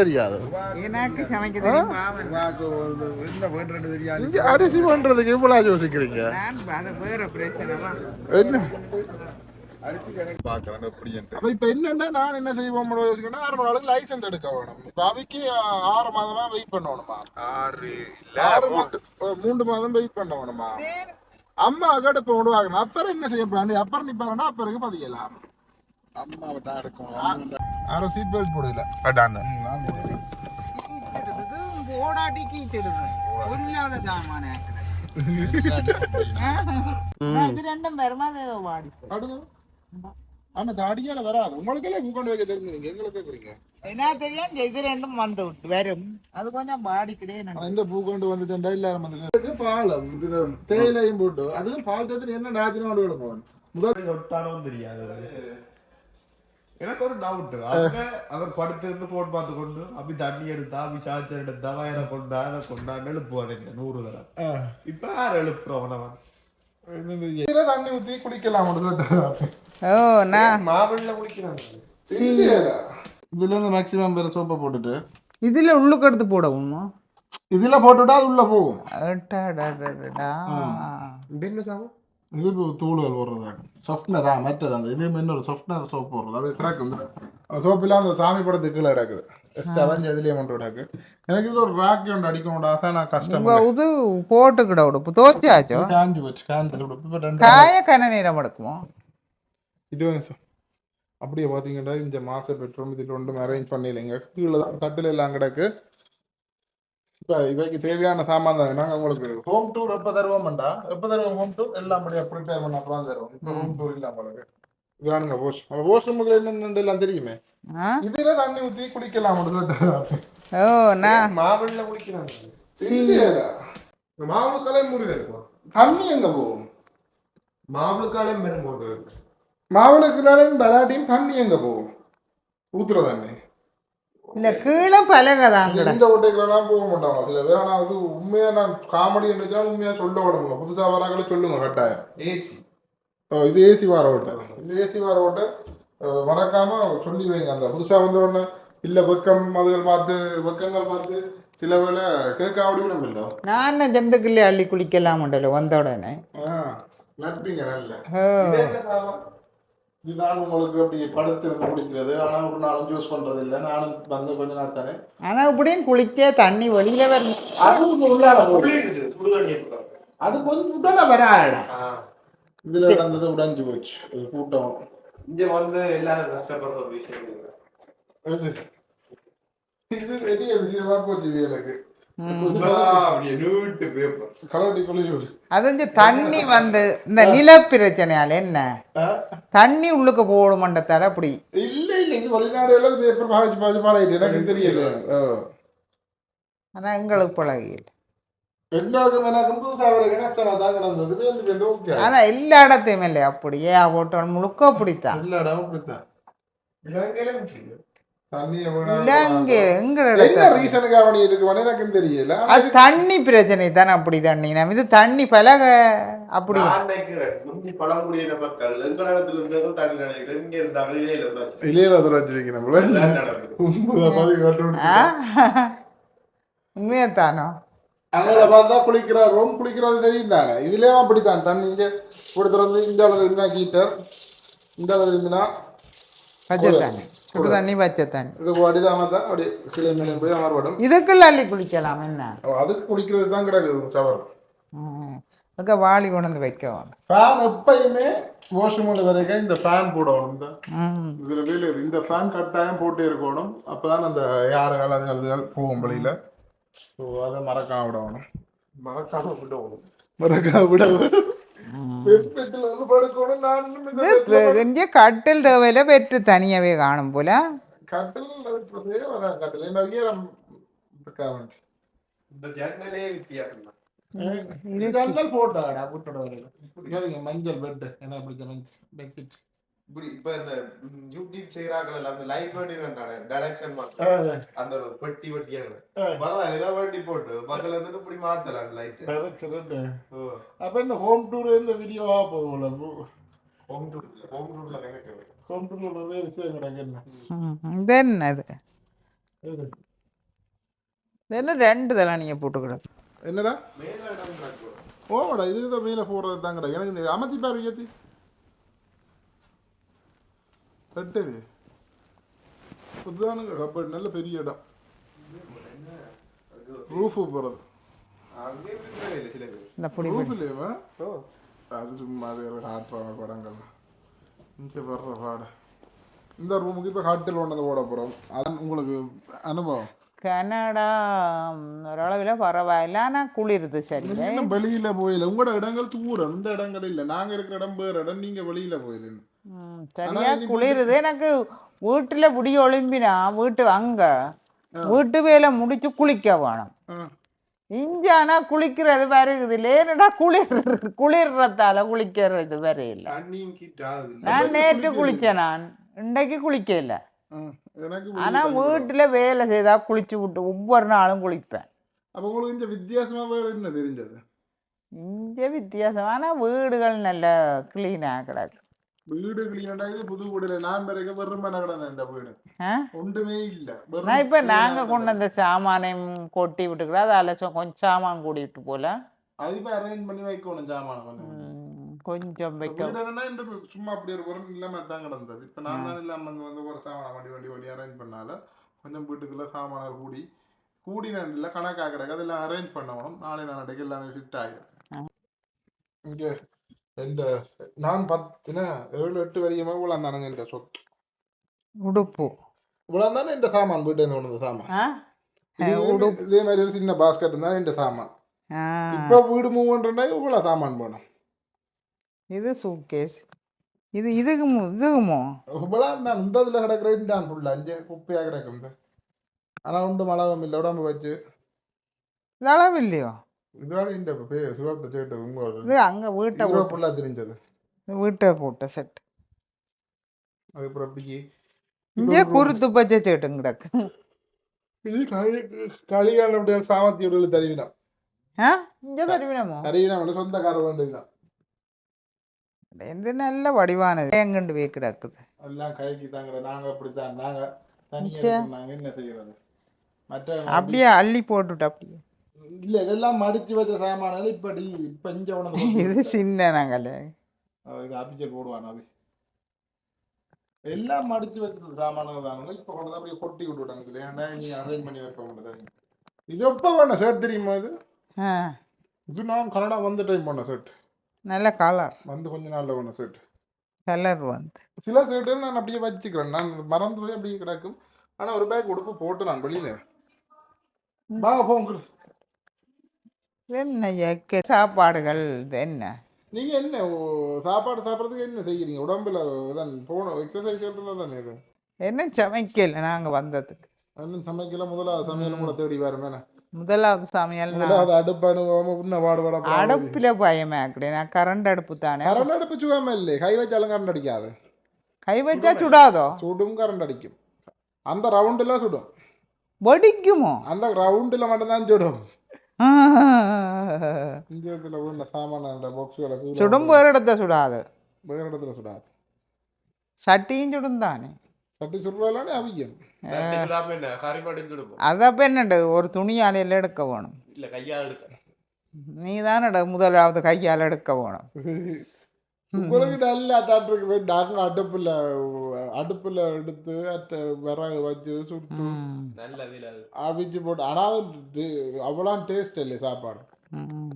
தெரியாது எனக்கு சமைக்க தெரியுமா அரிசி பண்றதுக்கு இவ்வளவு யோசிக்கிறீங்க? என்ன? பார்க்கறேன் எப்படி அப்ப இப்ப என்னன்னா நான் என்ன செய்வோம் யோசிக்கணும். ஆறு நாளுக்கு லைசன்ஸ் எடுக்க வேணும். இப்ப அவைக்கு ஆறு மாதமா வெயிட் பண்ணணுமா? ஆறு மூன்று. மாதம் வெயிட் பண்ண வேணுமா அம்மா கடுப்பு கொண்டு வாங்கணும். அப்புறம் என்ன செய்ய போறாங்க அப்புறம் நிப்பாருன்னா அப்புறம் பதிக்கலாம் அம்மாவை தான் எடுக்கணும். யாரும் சீட் பெல்ட் போடல. அடான போடாட்டி கீச்சிடுது ஒல்லாத சாமான இது ரெண்டும் பெருமா வாடி ஆனா தாடியால வராது. உங்களுக்கு எல்லாம் கொண்டு வைக்க தெரிஞ்சுங்க எங்களுக்கு கேக்குறீங்க என்ன தெரியும்? இது ரெண்டும் வந்து விட்டு வரும். அது கொஞ்சம் பாடிக்கிட்டே இந்த பூ கொண்டு வந்துட்டா எல்லாரும் வந்து பாலம் தேயிலையும் போட்டு. அதுவும் பால் தத்து என்ன நாத்தினோடு முதல் தொட்டாலும் தெரியாது எனக்கு ஒரு டவுட் அவங்க அவர் படுத்திருந்து போன் பார்த்து கொண்டு அப்படி தண்ணி எடுத்தா அப்படி சார்ஜர் எடுத்தா வயரை கொண்டா அதை கொண்டான்னு எழுப்புவார் நூறு தடவை. இப்ப யார் எழுப்புறோம் அவன் இதுல தண்ணி ஊத்தி குளிக்கலாம் முதல்ல ஓ நான் மாவெள்ள குளிக்கிறாங்க இதுல இருந்து மேக்ஸிமம் பேர் சோப்பை போட்டுட்டு. இதுல உள்ளுக்கு எடுத்து போடவுமா இதுல போட்டுட்டா அது உள்ள போகும். என்ன சாமம் இது தூள்கள் போடுறது? சாஃப்ட்னரா மற்றது அந்த இது இன்னொரு சாஃப்ட்னர் சோப் போடுறது. அது கிடக்கு வந்து அந்த சோப்பில் அந்த சாமி படத்துக்கு கீழே கிடக்குது. எஸ்ட் அவஞ்சு அதுலேயே கொண்டு கிடக்கு. எனக்கு இது ஒரு ராக்கி ஒன்று அடிக்க அதான் நான் கஷ்டம் இது போட்டுக்கிட உடுப்பு தோச்சாச்சோ காஞ்சி போச்சு. காஞ்சி இப்போ ரெண்டு காய கன நேரம் எடுக்குமோ? இது சார் அப்படியே பார்த்தீங்கன்னா இந்த மாஸ்டர் பெட்ரூம் இதில் ஒன்றும் அரேஞ்ச் பண்ணிடலைங்க கீழே தான் கட்டில் எல்லாம் கிடக்கு. இவைக்கு தேவையான சாமான் தான் நாங்கள் உங்களுக்கு ஹோம் டூர் எப்போ தருவோம்டா? எப்போ தருவோம் ஹோம் டூர் எல்லாம் அப்படியே ப்ரிப்பேர் பண்ண அப்புறம் தருவோம். இப்போ ஹோம் டூர் இல்லை உங்களுக்கு. இதானுங்க வாஷ் வாஷ் ரூமுக்கு என்னென்னு எல்லாம் தெரியுமே? இதுல தண்ணி ஊற்றி குளிக்கலாம் ஓ நான் மாவெள்ள குளிக்கிறாங்க மாவுளு காலையும் மூடி இருக்கும் தண்ணி எங்க போகும்? மாவுளு காலையும் பெரும் போட்டு மாவுளுக்குனாலையும் பராட்டியும் தண்ணி எங்க போகும்? ஊத்துற தண்ணி. இல்ல கீழே பலகதான் கிட இந்த ஓட்டைகளெல்லாம் போக மாட்டாங்க. சில பேர் ஆனால் அது உண்மையா நான் காமெடி என்ன உண்மையா சொல்ல விடுங்க புதுசா வராங்களே சொல்லுங்க கட்டாயம். ஏசி. ஓ இது ஏசி வார ஓட்டை. இந்த ஏசி வார ஓட்டை மறக்காம சொல்லி வைங்க. அந்த புதுசா வந்த உடனே இல்ல வெக்கம் அதுகள் பார்த்து வெக்கங்கள் பார்த்து சில வேளை கேட்க அப்படி விடும் இல்லை நான் ஜந்துக்குள்ளே அள்ளி குளிக்கலாம் உண்டല്ലോ வந்த உடனே. நட்பீங்க நல்ல ஓ இது என்ன சாமம் இதுதான் உங்களுக்கு அப்படி படுத்து இருந்து குடிக்கிறது ஆனா ஒரு நாளும் யூஸ் பண்றது இல்லை நானும் வந்து கொஞ்ச நாள் தானே ஆனா இப்படியும் குளிச்சே தண்ணி வெளியில வரணும். அதுவும் அது கொஞ்சம் உடனே வராடா இதுல நடந்தது உடைஞ்சு போச்சு. கூட்டம். இங்க வந்து எல்லாரும் கஷ்டப்படுற விஷயம் இது. பெரிய விஷயமா போச்சு எனக்கு அது இந்த தண்ணி வந்து இந்த நில பிரச்சனையால என்ன? தண்ணி உள்ளுக்கு போட மாட்டத்தால அப்படி. இல்ல இல்ல. இது வெளிநாடு எல்லாம் பேப்பர் பாய்ச்சி பாய்ச்சி பாடாயிட்டு. எனக்கு தெரியல. ஆனா எங்களுக்கு பழகியில். ஆனா எல்லா இடத்தையும் இல்லை அப்படியே போட்டோம் முழுக்க அப்படித்தான். எல்லா இடமும் அப்படித்தான். தண்ணி பிரச்சனை தானே அப்படி தண்ணி. நம்ம இது தண்ணி பலக அப்படி. இருந்தா ஆ? உண்மையாத்தானோ? அங்கே பார்த்தா குளிக்கிற ரூம் குளிக்கிறது தெரியும் தானே. இதுலேயும் அப்படித்தான். தண்ணி இங்கே கொடுத்துறது இந்த அளவு இருந்தா ஹீட்டர் இந்த அளவு தண்ணி சுடு தண்ணி பச்சை தண்ணி இது அடிதாம தான் அப்படி கீழே மேலே போய் அமர்படும் இதுக்குள்ள அள்ளி குளிக்கலாம் என்ன அதுக்கு குளிக்கிறது தான் கிடக்குது ஷவர். அதுக்கு வாளி கொண்டு வைக்க ஃபேன் எப்பயுமே வாஷ்ரூமில் வரைக்கும் இந்த ஃபேன் போடணும் இந்த ம். இதில் வெளியே இந்த ஃபேன் கட்டாயம் போட்டே இருக்கணும் அப்போ தான் அந்த யாருகள் அது அதுகள் போகும் வெளியில் ஸோ அதை மறக்காம விடணும் மறக்காம விடுவோம் மறக்காம விட ம். பெட்டில் வந்து படுக்கணும் நான் இன்னும் இந்த இது பெட்ல இங்கே கட்டில் தேவையில தான் இதெல்லாம் இப்படி இப்ப இந்த யூடியூப் செய்யறாங்கல்ல அந்த லைட் வேண்டி வந்தானே டைரக்ஷன் மாத்த அந்த ஒரு பெட்டி வெட்டியா பரவாயில்ல வேண்டி போட்டு பக்கத்துல இருந்துட்டு இப்படி மாத்தலாம் அந்த லைட் அப்ப இந்த ஹோம் டூர் இந்த வீடியோவா போதும் ஹோம் டூர் ஹோம் டூர்ல நினைக்கிறேன் ஹோம் டூர்ல நிறைய விஷயம் கிடக்கு என்ன ம். இது என்னது என்ன ரெண்டு தலை நீங்கள் போட்டுக்கிடும் என்னடா? ஓடா இதுக்கு தான் மேலே போடுறது தான் கிடையாது எனக்கு இந்த அமைச்சி பாரு விஜயத்தி கட்டுது புதுதானுங்க கப்பல் நல்ல பெரிய இடம். ரூஃபு போகிறது அங்கே இருக்கிற சில பேர் இந்த புடி ரூஃப் இல்லையா அது சும்மா அது காட்டுறாங்க படங்கள் இங்கே வர்ற பாடு. இந்த ரூமுக்கு இப்போ காட்டில் ஒன்று போட போகிறோம் அதான் உங்களுக்கு அனுபவம். கனடா ஓரளவில் பரவாயில்ல. ஆனால் குளிருது சரி வெளியில போயில. உங்களோட இடங்கள் தூரம். இந்த இடங்கள் இல்ல. நாங்க இருக்கிற இடம் வேற இடம். நீங்க வெளியில போயில ம், சரியா குளிருது. எனக்கு வீட்டில் புடி ஒளிம்பினா வீட்டு அங்கே வீட்டு வேலை முடிச்சு குளிக்க வேணும். இஞ்சானா குளிக்கிறது வருகுது. இல்லையடா குளிர் குளிர்றதால குளிக்கிறது கிட்ட ஆகுது நான் நேற்று குளிச்சேன் நான். இன்றைக்கு குளிக்கல. எனக்கு ஆனா வீட்டுல வேலை செய்தா குளிச்சு விட்டு ஒவ்வொரு நாளும் குளிப்பேன். அப்ப உங்களுக்கு இந்த வித்தியாசமா வேற என்ன தெரிஞ்சது? இங்க வித்தியாசம். ஆனா வீடுகள் நல்ல கிளீனா கிடக்கு. வீடு இது புது வீடுல நான் பிறகு வெறும் கிடந்த இந்த வீடு? ஒன்றுமே இல்ல. நான் இப்ப நாங்க கொண்டு. வந்த சாமானையும் கொட்டி விட்டுக்கிறோம். அதை சொ- கொஞ்சம் சாமான் கூட்டிட்டு போல. அது இப்ப அரேஞ்ச் பண்ணி வைக்கணும் ஜாமான கொஞ்சம். கொஞ்சம் வைக்க வீடு என்னன்னா இந்த சும்மா அப்படி ஒரு உரம் இல்லாம தான் கிடந்தது. இப்ப நான் தான் இல்லாம வந்து ஒரு சாமான வண்டி வண்டி வண்டி அரேஞ்ச் பண்ணால கொஞ்சம் வீட்டுக்குள்ள சாமான கூடி கூடி இல்லை கணக்கா கிடக்கு. அதெல்லாம் அரேஞ்ச் பண்ணணும். நாளை நாளைக்கு எல்லாமே ஃபிட் ஆயிடும் இங்க இந்த நான் பத்துனா ஏழு எட்டு வரையுமா இவ்வளோ தானுங்க இந்த சொத்து. உடுப்பு. இவ்வளோ தானே இந்த சாமான் வீட்டு இருந்து கொண்டு வந்த சாமான்? இது இதே மாதிரி ஒரு சின்ன பாஸ்கெட் தான் இந்த சாமான். ஆ, இப்போ வீடு மூவ் பண்ணுறா இவ்வளோ சாமான் போகணும் இது சூட்கேஸ் இது இதுக்குமோ இதுக்குமோ இவ்வளோ தான் இந்த இதில் கிடக்குறேன் தான் ஃபுல்லாக அஞ்சு குப்பையாக கிடக்கும் இந்த. ஆனால் உண்டு மழகம் இல்லை உடம்பு வச்சு. இது அளவு இல்லையோ? இதோட இந்த சிவப்பு சேட்டு உங்கள் இது அங்க வீட்டை ஃபுல்லாக தெரிஞ்சது. வீட்டை போட்ட செட் அதுக்கப்புறம் அப்படியே இங்கே குருத்து பச்சை சேட்டும் கிடக்கு. இது களி அப்படியே சாமத்தி விடல தருவினா ஆ? இங்கே தருவினமோ தருவினா சொந்தக்கார வேண்டுவினா இது நல்ல வடிவானது. எங்கண்டு வே கிடக்குது? எல்லாம் கைக்கு தாங்கிற நாங்கள் சே. தனியாக நாங்கள் என்ன செய்யறது? மற்ற அப்படியே அள்ளி போட்டுட்டு அப்படியே. இல்லை இதெல்லாம் மடிச்சு வச்ச சாமான்கள் இப்படி இப்போ இங்கே உனக்கு இது சின்ன நாங்களே இது அபிச்சல் போடுவான் அபி எல்லாம் மடிச்சு வச்ச சாமான்கள் தானுங்க இப்போ கொண்டு வந்து அப்படியே கொட்டி விட்டு விட்டாங்க இதுல. ஏன்டா நீ அரேஞ்ச் பண்ணி வைக்க முடியாது இது எப்போ வேணும் ஷர்ட் தெரியுமா இது? இது நான் கனடா வந்து டைம் பண்ண ஷர்ட் நல்ல கலர் வந்து கொஞ்ச நாள்ல பண்ண ஷர்ட் கலர் வந்து. சில ஷர்ட்டு நான் அப்படியே வச்சுக்கிறேன். நான் மறந்து போய் அப்படியே கிடக்கும். ஆனா ஒரு பேக் உடுப்பு போட்டு நான் வெளியில. வாங்க போங்க. என்ன எக்க சாப்பாடுகள் இது என்ன? நீங்க என்ன சாப்பாடு சாப்பிட்றதுக்கு என்ன செய்கிறீங்க உடம்புல தான் போகணும் எக்ஸசைஸ் இருந்தால் தானே இது? என்ன சமைக்கல நாங்க வந்ததுக்கு? இன்னும் சமைக்கல முதலாவது சமையலும் கூட தேடி மேலே முதலாவது சமையல் முதலாவது அடுப்பு அனுபவம் இன்னும் பாடுபட அடுப்புல பயமே அப்படி நான் கரண்ட் அடுப்பு தானே. கரண்ட் அடுப்பு சுகாம இல்லை கை வச்சாலும் கரண்ட் அடிக்காது. கை வச்சா சுடாதோ? சுடும் கரண்ட் அடிக்கும். அந்த ரவுண்டில் சுடும். வடிக்குமோ? அந்த ரவுண்டில் மட்டும்தான் சுடும். இந்தியத்தில் உள்ள சாமான பாக்ஸுகளை சுடும் வேறு இடத்த சுடாது வேறு இடத்துல சுடாது. சட்டியும் சுடும் தானே. சட்டி சுடுறாலே அவியம் அதப்ப என்னண்டு? ஒரு துணியாலையில் எடுக்க வேணும். இல்ல கையால் எடுக்க. நீ தானே முதலாவது கையால் எடுக்க வேணும். உங்களுக்கு நல்லா தாட்டிருக்கு போய் நாங்கள் அடுப்பில் அடுப்பில் எடுத்து அட்ட விறகு வச்சு சுட்டு அவிச்சு போட்டு ஆனால் அவ்வளோ டேஸ்ட் இல்லை சாப்பாடு.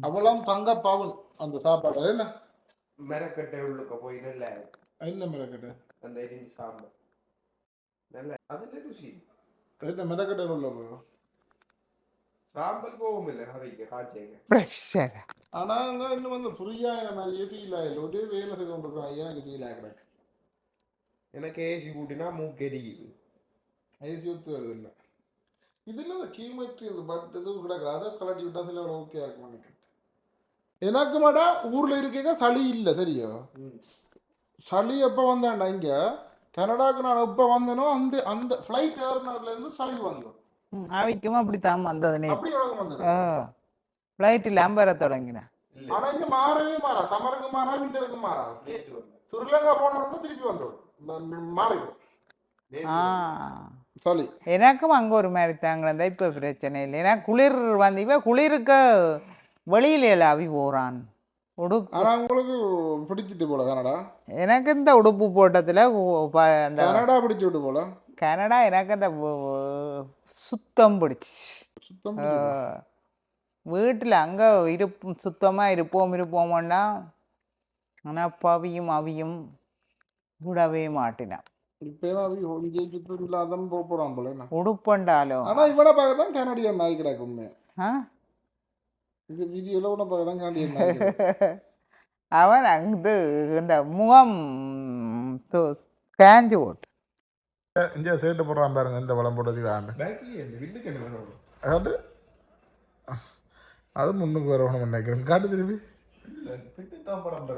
அவ்வளோ தங்க பவுன் அந்த சாப்பாடு. அது என்ன? மெனக்கட்டை உள்ளுக்க போய் நல்ல என்ன மிளகட்டு அந்த இடிஞ்சு சாம்பார் நல்ல அதுல ருசி. என்ன மிளகட்டு உள்ள போகும் சாம்பல் போகும் இல்ல. கதைக்கு காய்ச்சேங்க அங்கே இன்னும் வந்து ஃப்ரீயாக மாதிரியே ஃபீல் ஆகல. ஒரே வேலை செய்து கொண்டிருக்கோம் எனக்கு ஃபீல் ஆகிறேன் எனக்கு ஏசி கூட்டினா மூக்கு எரிக்குது ஐசி ஊத்து வருது இல்லை. இதில் இந்த கீழ்மற்றி இது பட் இது கிடக்குற அதை கலட்டி விட்டா சில ஓகே இருக்கும் எனக்கு எனக்கு மாடா ஊரில் இருக்கேங்க சளி இல்லை சரியா? சளி எப்போ வந்தேன்டா இங்கே? கனடாக்கு நான் எப்போ வந்தேனோ அந்த அந்த ஃப்ளைட் ஏறினதுலேருந்து சளி வந்தோம் நேற்று அப்படி எனக்கு வந்தது ஆ ஃப்ளைட்டில் அம்பர தொடங்கினேன். ஆனா இங்க மாறவே மாறா. சம்மருக்கு மாறா விண்டருக்கு நேற்று வந்தேன் ஸ்ரீலங்கா போனோம்னா திருப்பி வந்துடும் மாறிடும் சளி எனக்கும் அங்கே ஒரு மாதிரி தாங்கினதா இப்போ பிரச்சனை இல்லை. ஏன்னா குளிர் வந்து இப்போ குளிருக்கு வெளியில அவி போகிறான் உடுப்பு. ஆனா உங்களுக்கு பிடிச்சிட்டு போல கனடா? எனக்கு இந்த உடுப்பு போட்டதில் அந்த கனடா பிடிச்சி விட்டு போல? கனடா எனக்கு அந்த சுத்தம் பிடிச்சிச்சு. வீட்டில் அங்கே இருப்போம் சுத்தமாக இருப்போம் இருப்போம்னா ஆனால் பவியும் அவியும் விடவே மாட்டினான். உடுப்பண்டாலும் ஆனா இவனை பார்க்க தான் கனடியன் நாய் கிடக்கு உண்மை ஆ? இந்த வீடியோல உன்னை பார்க்க தான் கனடியன் நாய். அவன் அங்கு இந்த முகம் காஞ்சு போட்டு. இங்கே சேட்டு போடுறான் பாருங்க இந்த பழம் போட்டு வச்சுக்கிறான் பேக்கரி என்ன விண்ணுக்கு என்ன வேணும் அது முன்னுக்கு வரணும் நினைக்கிறேன் காட்டு திருப்பி படம்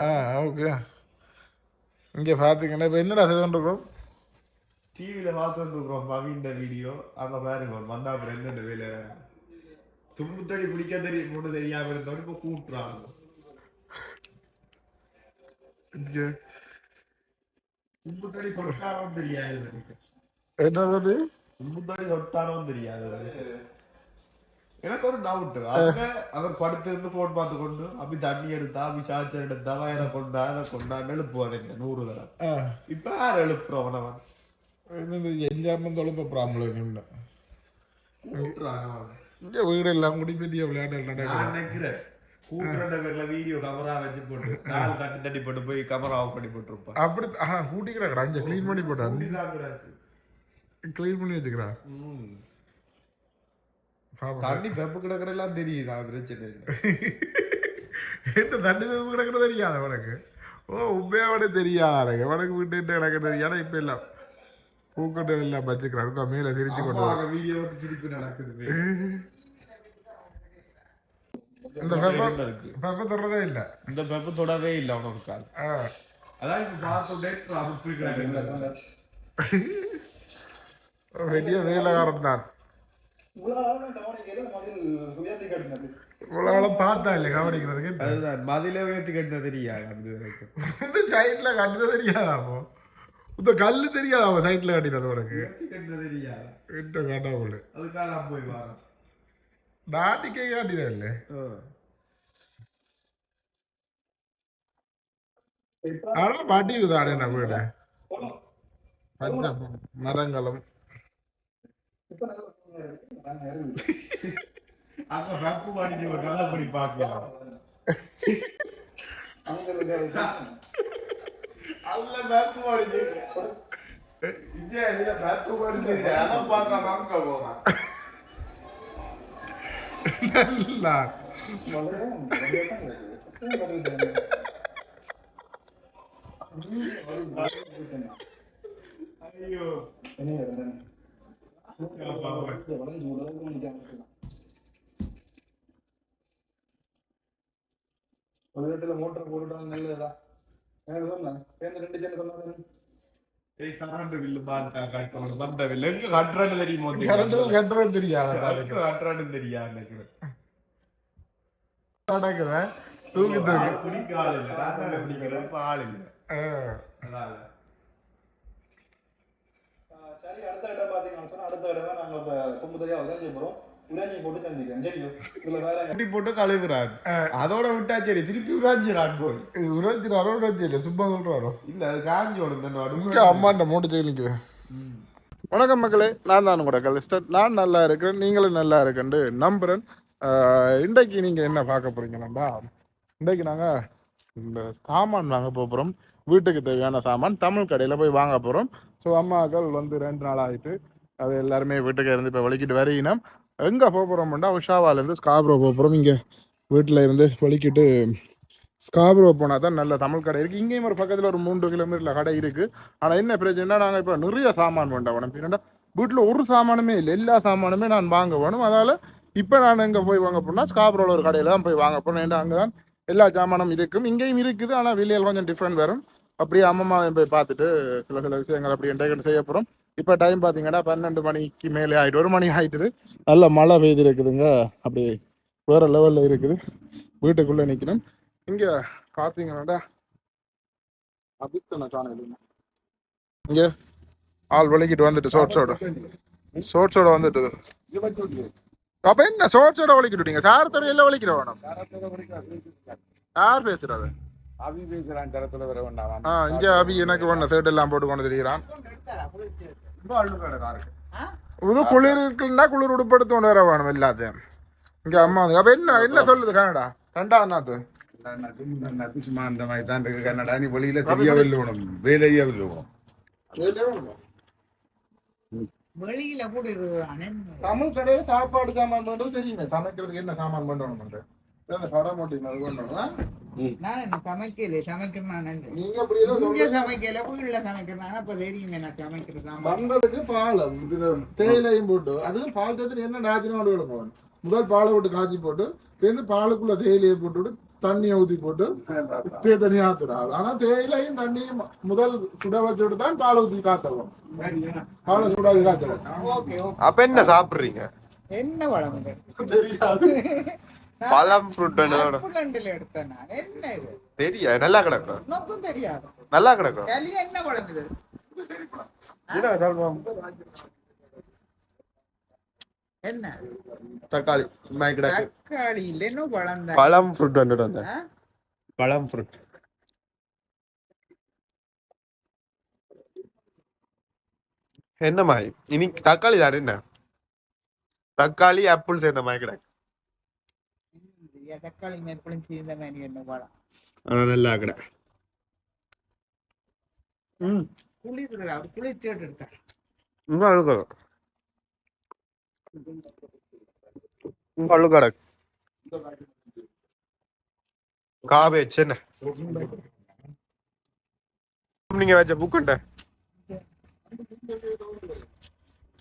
ஆ ஓகே இங்கே பார்த்தீங்கன்னா இப்போ என்னடா செய்து கொண்டிருக்கிறோம் டிவியில் பார்த்துட்டு இருக்கிறோம் பவின்ற வீடியோ அங்கே பாருங்க ஒரு மந்தாபுரம் என்னென்ன வேலை தும்பு தடி பிடிக்க தெரியும் மூணு தெரியாம இருந்தவன் இப்போ கூட்டுறாங்க இங்கே தும்பு தடி தொட்டாலும் தெரியாது எனக்கு என்ன சொல்லி தும்பு தடி தொட்டாலும் தெரியாது எனக்கு. ஒரு டவுட் அவங்க அவர் படுத்திருந்து போன் பார்த்து கொண்டு அப்படி தண்ணி எடுத்தா அப்படி சார்ஜர் எடுத்தா வயரை கொண்டா அதை கொண்டா எழுப்புவான் என்ன நூறு தடவை இப்ப யார் எழுப்புறவன் அவன் என்னது எஞ்சாமல் தொலைப்ப ப்ராப்ளம் இங்கே வீடு எல்லாம் கூடி பெரிய விளையாட்டு நினைக்கிறேன் பேர்ல வீடியோ கேமரா வச்சு போட்டு நாலு தட்டி தட்டி போட்டு போய் கேமரா ஆஃப் பண்ணி போட்டுருப்பான் அப்படி ஆ கூட்டிக்கிறாங்கடா இங்கே க்ளீன் பண்ணி போட்டான் க்ளீன் பண்ணி வச்சுக்கிறான் பாப்போம். தண்ணி பெப்பு கிடக்குறெல்லாம் தெரியுது அது பிரச்சனை இல்லை. இந்த தண்ணி வேவு கிடக்கிறது தெரியாது உனக்கு? ஓ உண்மையோட தெரியாது. உனக்கு விட்டு கிடக்கிறது ஏன்னா இப்போ எல்லாம் பூக்கட்டு எல்லாம் வச்சுக்கிறான் மேலே சிரிச்சு கொண்டு வீடியோ சிரிப்பு நடக்குது. இந்த பெப்பர் பெப்பர் தொடரதே இல்லை. இந்த பெப்பு தொடவே இல்லை உனக்கு கால். அதான் இப்ப பார்த்த டேட் அப்படி கிடக்குது பெரிய வேலைக்காரன் தான். இவ்வளோ பார்த்தா இல்லை கவனிக்கிறதுக்கு? அதுதான் மதில உயர்த்தி கட்டின தெரியாது வரைக்கும். இந்த சைட்ல கட்டினது தெரியாதாமோ இந்த கல்லு தெரியாதாமோ சைட்ல கட்டினது உனக்கு? தெரியாது. கிட்ட அதுக்காக போய் நாட்டிக்கே காட்டினது இல்லை ஆனா பாட்டி தானே நம்ம வீடு பச்சை மரங்களும் அங்க பெப்பு பாடிச்சு ஒரு நல்லா படி பார்க்கலாம் அல்ல பெப்பு பாடிச்சு இங்க இதுல பெப்பு பாடிச்சு அதை பார்க்காம அங்க போறான் நல்லா ஐயோ ஒரு இடத்துல மோட்டர் போட்டுட்டாங்க நல்லதா எனக்கு சொன்னேன் சேர்ந்து ரெண்டு சேர்ந்து சொன்னாங்க ஏய் கரண்ட் பில்லு கட்டணும் வந்த பில்லு எங்க கட்டுறான்னு தெரியுமோ கரண்ட் கட்டுறது தெரியாது. கட்டுறான்னு தெரியாது நடக்குதா? தூக்கி தூக்கி குடிக்க ஆள் இல்லை. தாத்தால குடிக்கிறது? இப்ப ஆள் இல்லை. ஆ. அதனால. சரி அடுத்த இடம் பாத்தீங்கன்னு சொன்னா அடுத்த இடம் நாங்க இப்ப தும்புதையா உதஞ்சி போறோம். கட்டி போட்டு கழுவுறான். அதோட விட்டா சரி திருப்பி உராஞ்சிரான் போய். இது உரைச்சினாரோ உரைச்சி இல்லை சும்மா சொல்றாரோ இல்ல அது காஞ்சி அம்மாண்ட மூட்டை தேடி நிற்குது வணக்கம் மக்களே நான் தான் கூட கலிஸ்டர். நான் நல்லா இருக்கிறேன் நீங்களும் நல்லா இருக்கேன்ட்டு நம்புகிறேன் ஆஹ் இன்றைக்கு நீங்கள் என்ன பார்க்க போறீங்கன்னா இன்றைக்கு நாங்கள் இந்த சாமான் வாங்க போகிறோம் வீட்டுக்கு தேவையான சாமான் தமிழ் கடையில் போய் வாங்க போகிறோம் ஸோ அம்மாக்கள் வந்து ரெண்டு நாள் ஆகிட்டு அது எல்லாருமே வீட்டுக்கு இருந்து இப்போ வலிக்கிட்டு வரையினோம் எங்கே போக போகிறோம்னா உஷாவாலேருந்து ஸ்காப்ரோ போக போகிறோம் இங்கே வீட்டில் இருந்து வலிக்கிட்டு ஸ்காப்ரோ போனால் தான் நல்ல தமிழ் கடை இருக்குது இங்கேயும் ஒரு பக்கத்தில் ஒரு மூன்று கிலோமீட்டரில் கடை இருக்குது ஆனால் என்ன பிரச்சனைனா நாங்கள் இப்போ நிறைய சாமான் வேண்டாம் உடம்பு என்னென்னா வீட்டில் ஒரு சாமானுமே இல்லை. எல்லா சாமானுமே நான் வாங்க வேணும். அதால் இப்போ நான் எங்கே போய் வாங்க போனால் ஸ்காப்ரோவில் ஒரு கடையில் தான் போய் வாங்க போகிறேன் ஏன்னா அங்கே தான் எல்லா சாமானும் இருக்கும். இங்கேயும் இருக்குது. ஆனால் விலையில் கொஞ்சம் டிஃப்ரெண்ட் வரும். அப்படியே அம்மம்மாவையும் போய் பார்த்துட்டு சில சில விஷயங்கள் அப்படி என்டர்டைன் செய்ய போகிறோம் இப்போ டைம் பார்த்தீங்கன்னா பன்னெண்டு மணிக்கு மேலே ஆகிட்டு ஒரு மணி ஆகிட்டுது நல்ல மழை பெய்து இருக்குதுங்க அப்படி வேறு லெவலில் இருக்குது. வீட்டுக்குள்ளே நிற்கணும் இங்கே பார்த்தீங்கன்னா அபித்தனை காணல இங்கே ஆள் வலிக்கிட்டு வந்துட்டு ஷோர்ட்ஸோட ஷோர்ட்ஸோட வந்துட்டு. அப்ப என்ன ஷோர்ட்ஸோட வலிக்கிட்டு சார் தடவை வலிக்கிற வேணும். யார் பேசுறது? அபி பேசுறான் தரத்துல வர வேண்டாம் ஆ இங்க அபி எனக்கு வேணும் ஷர்ட் எல்லாம் போட்டு கொண்டு தெரியுறான். ரொம்ப அழுக்காடு காருக்கு. இது குளிர் இருக்குன்னா குளிர் உடுப்படுத்து கொண்டு வர வேணும் எல்லாத்தையும். இங்க அம்மா அப்ப என்ன என்ன சொல்லுது கனடா ரெண்டாவது நாத்து. சும்மா அந்த மாதிரி தான் இருக்கு கன்னடா. நீ வெளியில தெரிய வில்லுவணும் வேலையே வில்லுவோம் வெளியில கூட தமிழ் கடையில சாப்பாடு சாமான் பண்றது தெரியுமே. சமைக்கிறதுக்கு என்ன சாமான் பண்ணணும் அந்த சமைக்கல சமைக்கிறேன் நீங்க சமைக்கல வீட்டுல சமைக்கிறேன் அப்ப தெரியுமே நான் சமைக்கிறதா வந்ததுக்கு பாலம் தேயிலையும் போட்டு அதுவும் பால் தேத்துல என்ன நாத்தினோட போகணும். முதல் பாலை போட்டு காய்ச்சி போட்டு சேர்ந்து பாலுக்குள்ள தேயிலையை போட்டு தண்ணியை ஊத்தி போட்டு தே தனியா ஆத்துறாது ஆனா தேயிலையும் தண்ணியும் முதல் சுட வச்சுட்டு தான் பால் ஊத்தி காத்தலாம் பாலை சூடாகி காத்தலாம் ஓகே ஓகே. அப்ப என்ன சாப்பிடுறீங்க? என்ன வளம் தெரியாது. பழம் ஃப்ரூட் இது? தெரியா நல்லா கிடக்கும். தெரியாது. நல்லா கிடக்கும். என்ன இது என்ன தக்காளி. தக்காளி இல்ல என்ன வளம் பழம் ஃப்ரூட் வந்துட்டு வந்தேன். பழம் ஃப்ரூட் என்ன மாய்? இனி தக்காளி தானே என்ன? தக்காளி ஆப்பிள் சேர்ந்த மாதிரி கிடக்கு. தக்காளி மேப்பிளும் சேர்ந்த மாதிரி என்ன வளம் ஆனா நல்லா கிடக்கு ம். குளிர் அவர் குளிச்சேட்டு எடுத்தார் அழுக்கம் அழுக்கு கிடக்கு காபேஜ் என்ன? நீங்க வச்ச புக்குண்ட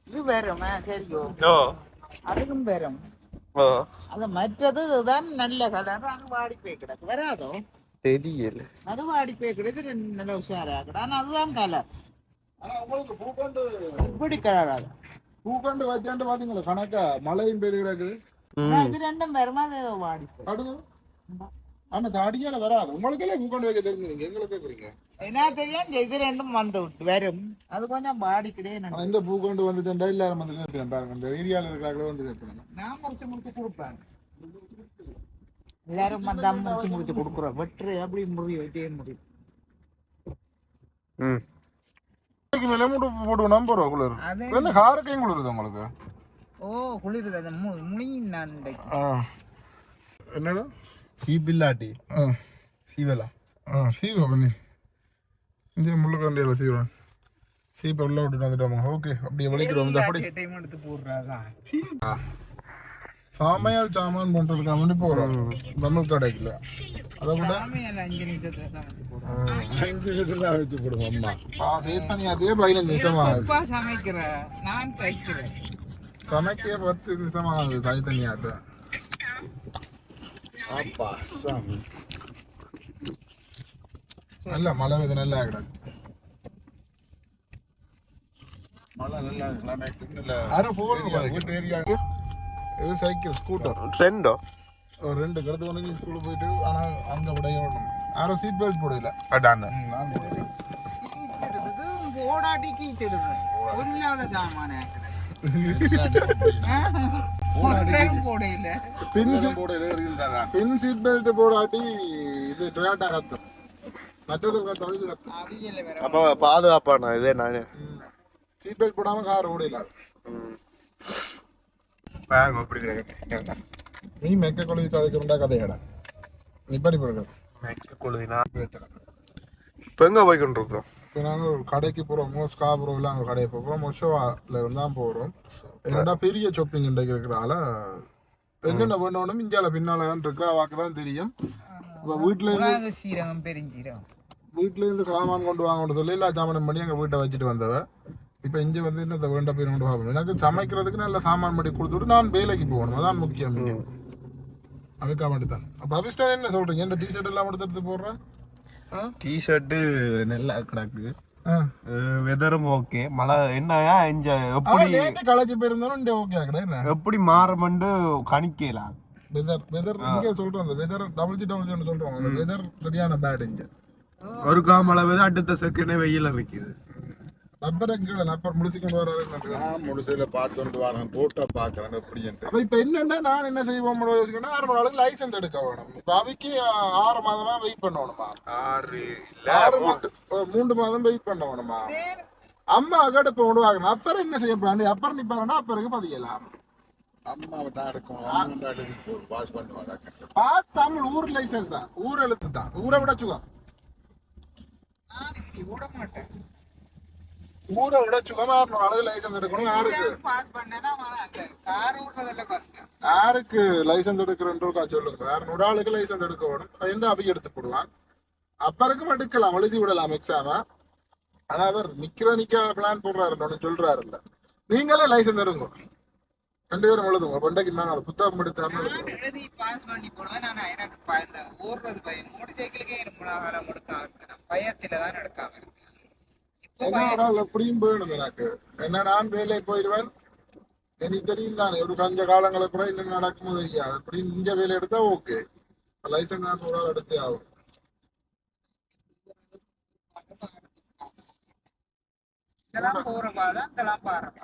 இது வேறமா சரியோ ஓ. அதுக்கும் வேறம். மற்றது தான் நல்ல கலர் அது வாடி போய் கிடக்கு. வராதோ? தெரியல. அது வாடி போய் கிடக்கு. இது நல்ல உஷாரா கிடக்கு ஆனா அதுதான் கலர் ஆனா உங்களுக்கு பூக்கண்டு இப்படி கலர் அது பூக்கண்டு வச்சாண்டு பாத்தீங்களா? கணக்கா? மழையும் பெய்து கிடக்குது. இது ரெண்டும் வேறமா அது ஏதோ வாடி போய் அடுங்க ஆனா தாடியால வராது. உங்களுக்கு எல்லாம் பூக்கண்டு வைக்க தெரிஞ்சுங்க எங்களுக்கு கேக்குறீங்க என்ன தெரியும்? இந்த இது ரெண்டும் வந்து விட்டு வரும். அது கொஞ்சம் வாடிக்கிட்டே ஆனா இந்த பூக்கண்டு வந்துட்டா எல்லாரும் வந்து கேட்பேன் பாருங்க. இந்த ஏரியால இருக்கிறாங்களே வந்து கேட்பேன் நான் முடிச்சு முடிச்சு கொடுப்பேன். எல்லாரும் வந்தா முடிச்சு முடிச்சு கொடுக்குறோம் வெட்டுரு அப்படி முடி வைத்தே முடியும். ம். மேலே மூட்டு போட்டு நம்புறோம் குளிர். என்ன காரக்கையும் குளிருது உங்களுக்கு? ஓ குளிருது. அது மு முனியின் நான் என்னடா? சீப்பில்லாட்டி ஆ. சீவலா. ஆ சீவா பண்ணி. இந்த முள்ளுக்கண்டியில் சீவன் சீப்பை உள்ள விட்டுட்டு வந்துட்டோமா ஓகே அப்படியே வலிக்கிறோம் இந்த அப்படி டைம் எடுத்து போடுறாங்க சமையல் சாமான் பண்றதுக்காக வேண்டி போறோம். தமிழ் கடைக்குல அதை விட சமையல் அஞ்சு நிமிஷத்தை தான் எடுத்து போடுறாங்க அஞ்சு விதத்தில் வச்சு போடுவோம் அம்மா. அதே தனி அதே பதினஞ்சு நிமிஷம் சமைக்கிற? நான் தைக்கிறேன் சமைக்க பத்து நிமிஷம் ஆகுது தாய் தனியாக அப்பா சாமி. நல்ல மழை பெய்து நல்லா கிடக்கு மழை நல்லா கிளைமேட் நல்ல யாரும் ஃபோன் வீட்டு ஏரியா இது சைக்கிள் ஸ்கூட்டர் ட்ரெண்டோ ஒரு ரெண்டு கடத்து கொண்டு ஸ்கூலுக்கு போயிட்டு ஆனால் அங்கே விடைய விடணும் யாரும் சீட் பெல்ட் போடல. அடான போடாட்டி கீச்சிடுது சாமான. போடையில. பின் சீட் போடையில இருந்தாரா பின் சீட் பெல்ட் போடாட்டி இது டொயாட்டா கத்தும் மற்றது கத்து அதுக்கு கத்தும் அவியல வேற அப்ப பாதுகாப்பானா இதே நானே. சீட் பெல்ட் போடாம கார் ஓடல பாருங்க அப்படி கிடக்கு இப்ப எங்க போய் கொண்டிருக்கிறோம் இப்போ நாங்கள் ஒரு கடைக்கு போகிறோம் மோஸ்ட் காபுரோவில் அங்கே கடையை போகிறோம் மொஷோவாவில் இருந்து தான் போகிறோம் என்னடா பெரிய ஷாப்பிங் இன்றைக்கு இருக்கிறனால என்னென்ன பண்ணணும் இந்தியாவில் பின்னால் தான் இருக்கிற வாக்கு தான் தெரியும். இப்போ வீட்டிலேருந்து சீரகம் பெருஞ்சீரகம். வீட்டிலேருந்து சாமான் கொண்டு வாங்கன்னு சொல்லி எல்லா சாமானும் பண்ணி எங்கள் வீட்டை வச்சுட்டு வந்தவ. இப்போ இங்கே வந்து என்ன வேண்ட போய் கொண்டு பார்ப்போம் எனக்கு சமைக்கிறதுக்கு நல்ல சாமான் பண்ணி கொடுத்துட்டு நான் வேலைக்கு போகணும். அதான் முக்கியம். அதுக்காக வேண்டி தான் அப்போ அபிஸ்டார் என்ன சொல்கிறீங்க இந்த டிஷர்ட் எல்லாம் எடுத்து எடுத்து போடுறேன். டிஷர்ட்டு நல்லா கிடக்கு. வெதரும் ஓகே மழை என்னயா அவன் எப்படி களைச்சி போயிருந்தாலும் ஓகே என்ன எப்படி மாறுமண்டு கணிக்கலாம் வெதர் வெதர் இங்கே சொல்கிறோம் அந்த வெதர் டபுள் ஜி டபுள் ஜின்னு சொல்கிறோம் அந்த வெதர் சரியான பேட் இங்கே. ஒரு காமழை வெதர் அடுத்த செகண்டே வெயில் இருக்குது ரப்பர் எங்க ரப்பர் முடிச்சு கொண்டு வர்றாரு நான் முழுசையில பார்த்துட்டு வரேன் ரோட்டை பார்க்கறேன் எப்படி என்று. அப்ப இப்ப என்னன்னா நான் என்ன செய்வோம் ஆறு நாளுக்கு லைசன்ஸ் எடுக்க வேணும். இப்ப அவைக்கு ஆறு மாதமா வெயிட் பண்ணணுமா? ஆறு மூன்று. மாதம் வெயிட் பண்ண வேணுமா அம்மா கடப்ப கொண்டு வாங்கணும் அப்புறம் என்ன செய்ய போறாங்க? அப்புறம் நிப்பாருன்னா அப்புறம் பதிக்கலாம் அம்மாவை தான் எடுத்து பாஸ் பண்ணுவாடா பாஸ் தமிழ் ஊர் லைசன்ஸ் தான். ஊர் எழுத்து தான். ஊரை நான் இப்படி விட மாட்டேன். ஊரை விடச்சுக்கோ ஆறு நாளுக்கு லைசன்ஸ் எடுக்கணும். யாருக்கு? பாஸ் பண்ணேன்னா கார் கஷ்டம் யாருக்கு லைசன்ஸ் எடுக்கிறன்றா சொல்லுங்க. வேற ஒரு ஆளுக்கு லைசன்ஸ் எடுக்க வேணும். எந்த அபி எடுத்து போடுவான்? அப்பறக்கும் எடுக்கலாம். எழுதி விடலாம் எக்ஸாம ஆனா அவர் நிக்கிற நிக்க பிளான் போடுறாரு சொல்றாரு இல்ல நீங்களே லைசன்ஸ் எடுங்க. ரெண்டு பேரும் எழுதுங்க. பண்டைக்கு நான் அதை புத்தகம் எழுதி பாஸ் பண்ணி போடுவேன். நான் எனக்கு ஓடுறது பயம். மோட்டர் சைக்கிளுக்கே எனக்கு பயத்துல தான் எடுக்காம இருக்கேன் ஆள் எப்படியும் போயிடும் எனக்கு. என்ன நான் வேலை போயிடுவேன்? எனக்கு தெரியும் தானே ஒரு கொஞ்ச காலங்களுக்கு கூட இன்னும் நடக்கும் தெரியாது அப்படி இங்க வேலை எடுத்தா ஓகே. லைசன்ஸ் நான் ஒரு ஆள் எடுத்தே ஆகும்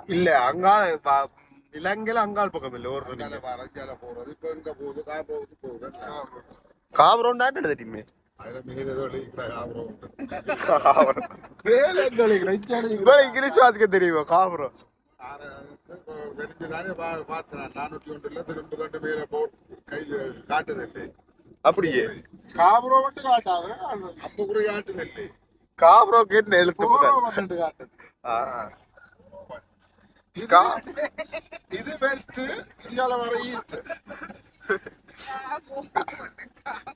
இல்ல அங்கால இலங்கையில அங்கால் பக்கம் இல்ல ஒரு போறது இப்ப எங்க போகுது? காபுரவுக்கு போகுது காபரோண்டாட்டு எடுத்துட்டீமே இங்கிலீஷ் வாசிக்க தெரியுமா காபரம் தெரிஞ்சுதானே பார்த்தேன் நானூற்றி ஒன்றுல திரும்ப ரெண்டு பேரை போட்டு கை காட்டுதில்லை அப்படியே காபுரம் வந்து காட்டாது அம்பு குறி காட்டுதில்லை காபரோ கேட்டு எழுத்து காட்டுது இது பெஸ்ட் இந்தியால வர ஈஸ்ட்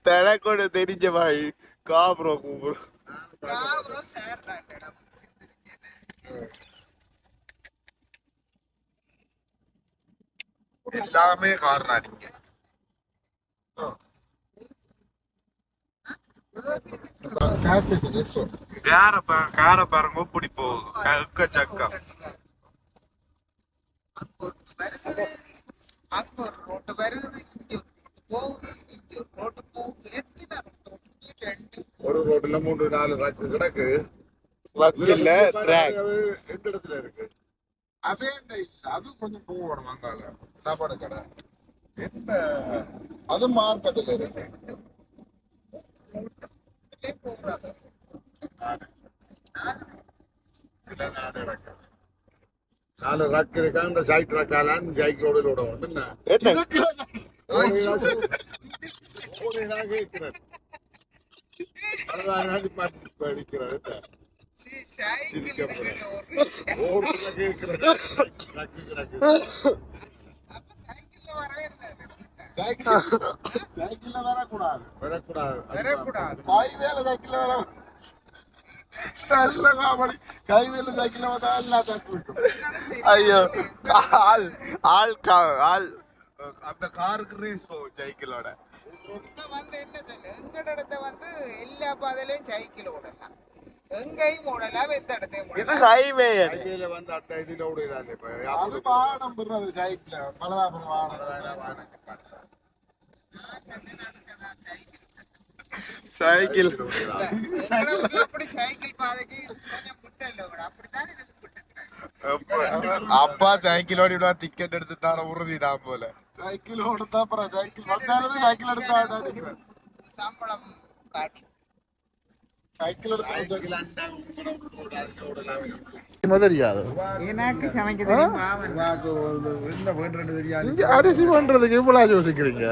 தனக்கொண்டு தெரிஞ்ச மாதிரி காபரோ கூப்பிடும் சேர் தான் எல்லாமே காரணம் நீங்க கார கார பாருங்க இப்படி போகுது அங்க ஒரு ரோட்டு வருகுது இங்க ஒரு ஒன்று ரோட்டுல மூன்று நாலு ரக்கு கிடக்கு. இல்ல ட்ராக் எந்த இடத்துல இருக்கு. அதே இந்த அது கொஞ்சம் போகணும் அங்கால. சாப்பாடு கடை. என்ன? அது மார்க்கத்துல இருக்கு. நாலு ரக்கு இருக்கா? அந்த சைட் ரக்காலான்னு கேட்கிறேன் அதான் பாட்டு படிக்கிறது என்ன? சி, சைக்கிள் சிரிக்க இதுக்கு ஒரு சைக்கிள்ல இல்லை வரக்கூடாது வரக்கூடாது காய் வேலை சைக்கிள்ல வர நல்ல காமெடி கைவேல சைக்கிள்ல வந்தா எல்லாம் தப்பு ஐயோ ஆள் ஆள் கா- ஆள் அந்த காருக்கு ரேஸ் போகும் சைக்கிளோட இப்ப வந்து என்ன சொல்லு எங்கட இடத்த வந்து எல்லா பாதையிலயும் சைக்கிள் ஓடலாம் எங்கேயும் ஓடலாம் எந்த இடத்தையும் இது ஹைவே ஹைவேல வந்து அந்த இதுல ஓடுறாங்க இப்ப அது யாபது பாடம் பெறது சைக்கிள்ல பலதாபுரம் வாகனம் தான் சைக்கிள் சைக்கிள் அப்படி சைக்கிள் பாதைக்கு கொஞ்சம் முட்டல்ல அப்படித்தான் இதுக்கு அப்பா சைக்கிள் ஓடி டிக்கெட் எடுத்து தர உறுதி தான் போல ஓடலாம் தெரியாது எனக்கு சமைக்க தெரியுமா என்ன வேண்டு தெரியாது இங்க அரிசி பண்றதுக்கு இவ்வளவு யோசிக்கிறீங்க